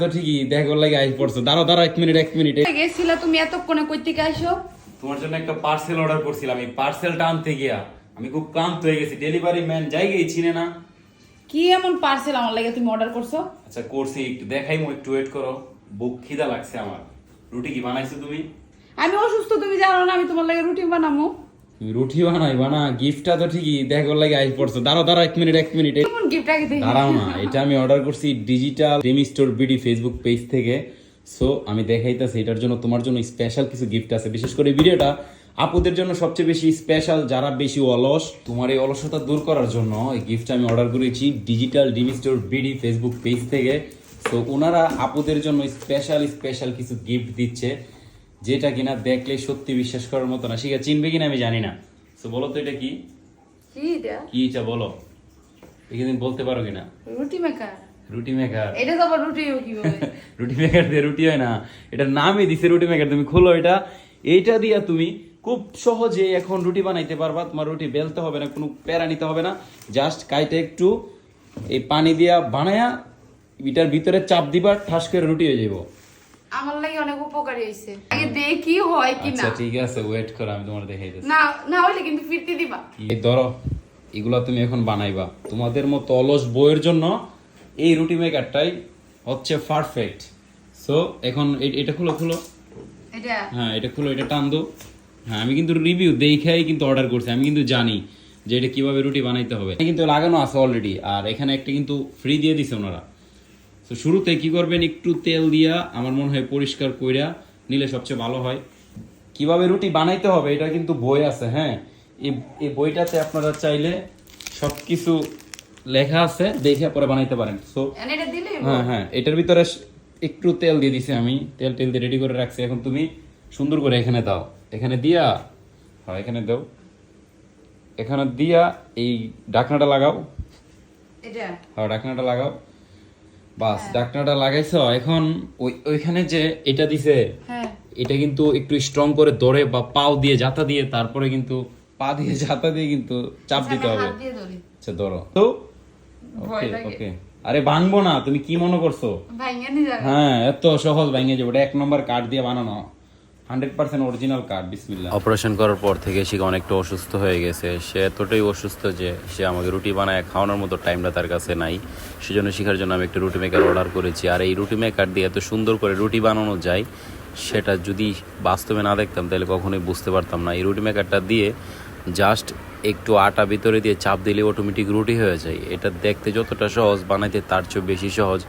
তো ঠিকই দেখো লাগে আই পড়ছো। দাঁড়াও দাঁড়াও এক মিনিট এক মিনিট। গেছিলা তুমি এতক্ষণে কই থেকে আইসো? তোমার জন্য একটা পার্সেল অর্ডার করছিলাম। এই পার্সেলটা আনতে গিয়া আমি খুব ক্লান্ত হয়ে গেছি। ডেলিভারি ম্যান যাই গিয়ে চিনে না। কি এমন পার্সেল আমার লাগে তুমি অর্ডার করছ? আচ্ছা করছি একটু দেখাই মো একটু ওয়েট করো। বুক খিদা লাগছে আমার। রুটি কি বানাইছো তুমি? আমি অসুস্থ তুমি জানো না আমি তোমার লাগে রুটি বানামু। তুমি রুটি বানাই বানা। গিফটটা তো ঠিকই দেখো লাগে আই পড়ছো। দাঁড়াও দাঁড়াও এক মিনিট এক মিনিট। গিফট আগে দাঁড়াও না এটা আমি অর্ডার করছি digital Rimi store BD Facebook page থেকে। সো আমি দেখাইতেছি এটার জন্য তোমার জন্য স্পেশাল কিছু গিফট আছে। বিশেষ করে ভিডিওটা আপুদের জন্য সবচেয়ে বেশি স্পেশাল যারা বেশি অলস তোমার এই অলসতা দূর করার জন্য এই গিফটটা আমি অর্ডার করেছি digital Rimi store BD Facebook page থেকে। তো ওনারা আপুদের জন্য স্পেশাল স্পেশাল কিছু গিফট দিচ্ছে। যেটা কিনা দেখলে সত্যি বিশ্বাস করার মতো না। শিখা চিনবে কিনা আমি জানি না। তো বলো তো এটা কি? কি এটা? বলো। এখানে বলতে পারো কিনা? রুটি মেকার। রুটি মেকার। এটা তো আবার রুটি কি বলে রুটি মেকার দিয়ে রুটি হয় না। এটার নামই দিছে রুটি মেকার। তুমি খোলো এটা। এইটা দিয়া তুমি খুব সহজে এখন রুটি বানাইতে পারবা। তোমার রুটি বেলতে হবে না কোনো প্যারা নিতে হবে না। জাস্ট কাইটে একটু এই পানি দিয়া বানায়া এটার ভিতরে চাপ দিবা ঠাস করে রুটি হয়ে যাব আমার লাগে অনেক উপকারী হইছে। আগে দেখি হয় কি না আচ্ছা ঠিক আছে ওয়েট করো আমি তোমার দেখাইতেছি না না হইলে কিন্তু ফিরতে দিবা। এই ধরো এগুলা তুমি এখন বানাইবা। তোমাদের মতো অলস বইয়ের জন্য এই রুটি মেকারটাই হচ্ছে পারফেক্ট সো এখন এটা খুলো খুলো। এটা? হ্যাঁ এটা খুলো এটা টান দো হ্যাঁ আমি কিন্তু রিভিউ দেখাই কিন্তু অর্ডার করছি আমি কিন্তু জানি যে এটা কীভাবে রুটি বানাইতে হবে। কিন্তু লাগানো আছে অলরেডি আর এখানে একটা কিন্তু ফ্রি দিয়ে দিছে ওনারা। তো শুরুতে কি করবেন? একটু তেল দিয়া আমার মনে হয় পরিষ্কার কইরা নিলে সবচেয়ে ভালো হয়। কীভাবে রুটি বানাইতে হবে এটা কিন্তু বই আছে হ্যাঁ? এই বইটাতে আপনারা চাইলে সব কিছু লেখা আছে দেখে পরে বানাইতে পারেন। সো হ্যাঁ হ্যাঁ এটার ভিতরে একটু তেল দিয়ে দিছি আমি। তেল টেল দিয়ে রেডি করে রাখছি। এখন তুমি সুন্দর করে এখানে দাও। এখানে দিয়া হ্যাঁ এখানে দাও। এখানে দিয়া এই ঢাকনাটা লাগাও। এটা। হ্যাঁ ঢাকনাটা লাগাও। বাস ঢাকনাটা লাগাইছো এখন ওই ওইখানে যে এটা দিছে হ্যাঁ। এটা কিন্তু একটু স্ট্রং করে ধরে বা পাও দিয়ে জাতা দিয়ে তারপরে কিন্তু পা দিয়ে জাতা দিয়ে কিন্তু চাপ দিতে হবে। আচ্ছা ধরো। তো? ওকে ওকে। আরে ভাঙবো না তুমি কি মনে করছ? ভাইঙ্গা নি যাবে। হ্যাঁ এত সহজ ভাঙে যাবে ওটা এক নম্বর কাঠ দিয়ে বানানো। হান্ড্রেড পার্সেন্ট অরিজিনাল কার্ড বিসমিল্লা অপারেশন করার পর থেকে সে অনেকটা অসুস্থ হয়ে গেছে। সে এতটাই অসুস্থ যে সে আমাকে রুটি বানায় খাওয়ানোর মতো টাইমটা তার কাছে নাই। সেজন্য শেখার জন্য আমি একটা রুটি মেকার অর্ডার করেছি। আর এই রুটি মেকার দিয়ে এত সুন্দর করে রুটি বানানো যায়, সেটা যদি বাস্তবে না দেখতাম, তাহলে কখনোই বুঝতে পারতাম না। এই রুটি মেকারটা দিয়ে জাস্ট একটু আটা ভিতরে দিয়ে চাপ দিলে অটোমেটিক রুটি হয়ে যায়। এটা দেখতে যতটা সহজ, বানাইতে তার চেয়ে বেশি সহজ।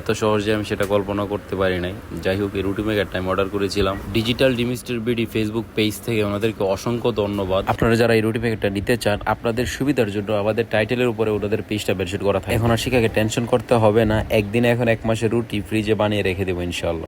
এত সহজে আমি সেটা কল্পনা করতে পারি নাই। যাই হোক, এই রুটি মেকারটা আমি অর্ডার করেছিলাম। ডিজিটাল ডিমিস্টার বিডি ফেসবুক পেজ থেকে ওনাদেরকে অসংখ্য ধন্যবাদ। আপনারা যারা এই রুটি মেকারটা নিতে চান, আপনাদের সুবিধার জন্য আমাদের টাইটেলের উপরে ওনাদের পেজটা বেডশিট করা থাকে এখন আর শিখাকে টেনশন করতে হবে না। একদিনে এখন এক মাসের রুটি ফ্রিজে বানিয়ে রেখে দেবো ইনশাল্লাহ